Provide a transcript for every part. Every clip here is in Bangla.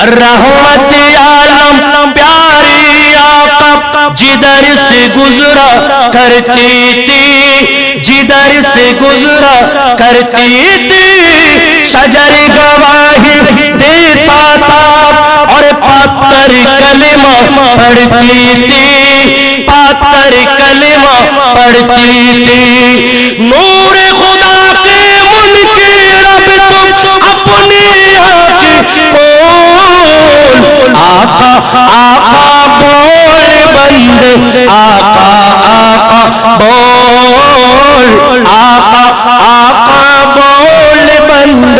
रहमत आलम, प्यारी जिधर से गुजरा करती थी, जिधर से गुजरा करती थी, शजर गवाही देता था और पातर कलमा पढ़ती थी, पातर कलमा पढ़ती थी। আকা আকা, বল। আকা আকা, বল বন্দ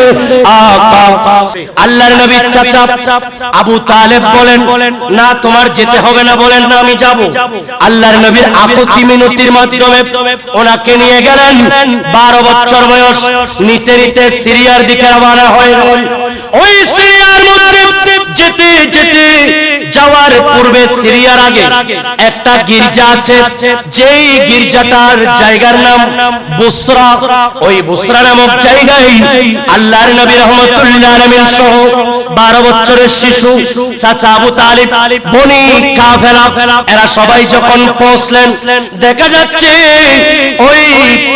আকা। আল্লাহর নবীর চাচা আবু তালেব বলেন, না, তোমার যেতে হবে না বলেন না, আমি যাব। আল্লাহর নবীর আপত্তি মিনতির মাধ্যমে ওনাকে নিয়ে গেলেন। 12 বছর বয়স, নিতে নিতে সিরিয়ার দিকে রানা হয় গেলেন। ওই সিরিয়ার মধ্যে যেতে যেতে যাওয়ার পূর্বে সিরিয়ার আগে একটা গির্জা আছে। যেই গির্জাটার জায়গার নাম বুসরা। ওই বুসরা নামক জায়গায় আল্লাহর নবী রহমতুল্লাহ আলামিন সহ 12 বছরের শিশু, চাচা আবু তালিব, বনি কাফেলা। এরা সবাই যখন পৌঁছলেন, দেখা যাচ্ছে ওই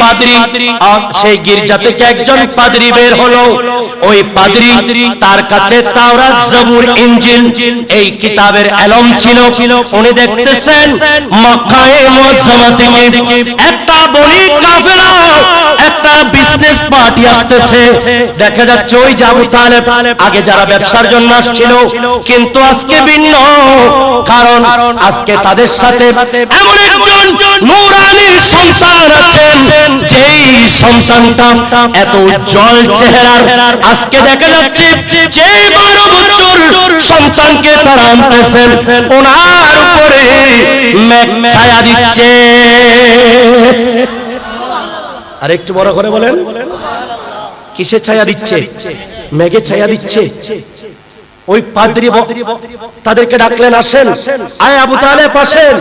পাদ্রী সেই গির্জা থেকে একজন পাদ্রী বের হলো। ওই পাদ্রী তার কাছে তাওরাত জবুর ইনজিল এই কিতাবের এলম ছিল। উনি দেখতেছেন, মক্কায়ে মুআজ্জামা থেকে একটা বনি কাফেলা একটা বিজনেস পার্টি আসতেছে। দেখা যাচ্ছে ওই জাবু তালেব, আগে যারা ব্যবসার জন্য আসছিল, কিন্তু আজকে ভিন্ন। কারণ আজকে তাদের সাথে এমন একজন নূরানি সন্তান আছেন, যেই সন্তানটা এত উজ্জ্বল চেহারার। আজকে দেখা যাচ্ছে যে বারো বছর সন্তানকে তারা আনতেছেন। ওনার উপরে মেঘ ছায়া দিচ্ছে। আর একটু বড় করে বলেন। কিসের ছায়া দিচ্ছে? মেঘের ছায়া দিচ্ছে? ওই পাদ্রী তাদেরকে ডাকলেন, আসেন। আয় আবু তালেব, আসেন।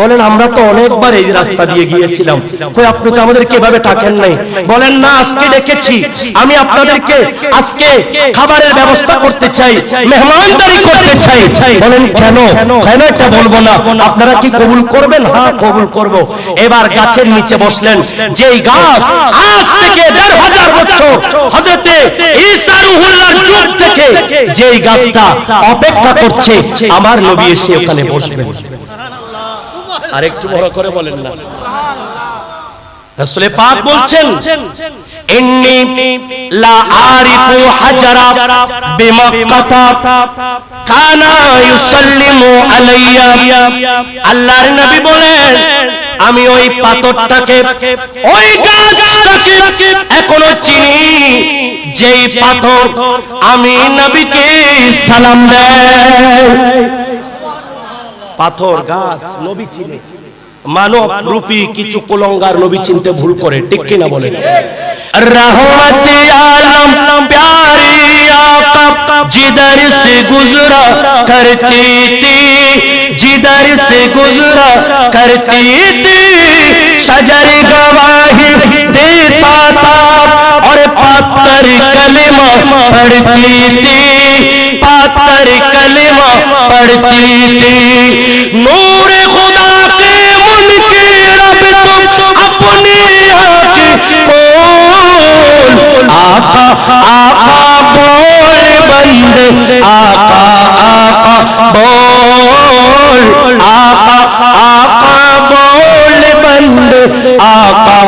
বলেন, আমরা তো অনেকবার এই রাস্তা দিয়ে গিয়েছিলাম। কই, আপনি তো আমাদেরকে এভাবে ডাকেন নাই? বলেন, না, আজকে ডেকেছি। আমি আপনাদেরকে আজকে খাবারের ব্যবস্থা করতে চাই, মেহমানদারি করতে চাই। বলেন, কেন? কেন এটা বলব না? আপনারা কি কবুল করবেন? হ্যাঁ কবুল করব। এবার গাছের নিচে বসলেন, যেই গাছ আজ থেকে দেড় হাজার বছর হজরতে ঈসা রুহুল্লাহর যুগ যেই গাছটা অপেক্ষা করছে আমার নবী এসে ওখানে বসবেন। আর একটু বড় করে বলেন না। রাসূলে পাক বলছেন ইন্নি লা আরিফু হাজারা বিমাক্কাতা কানা ইউসাল্লিমু আলাইয়া। আল্লাহর নবী বলেন আমি ওই পাথরটাকে ওই গাছটাকে এখনো চিনি যেই পাথর আমি নবীকে সালাম দেয় পাথর গাছ নবী চিনে মানব রূপী কিছু কুলঙ্গার নবী চিনতে ভুল করে ঠিক কিনা বলেন रहमत आलम प्यारी आका जिधर से गुजरा करती थी जिधर से गुजरा करती थी। शजर गवाही देता था और पातर कलमा पढ़ती थी। पातर कलमा पढ़ती थी। नूर खुदा के मुनके रब तुम अपने आका आका बोल बंद आका आका आका बोल बंद आका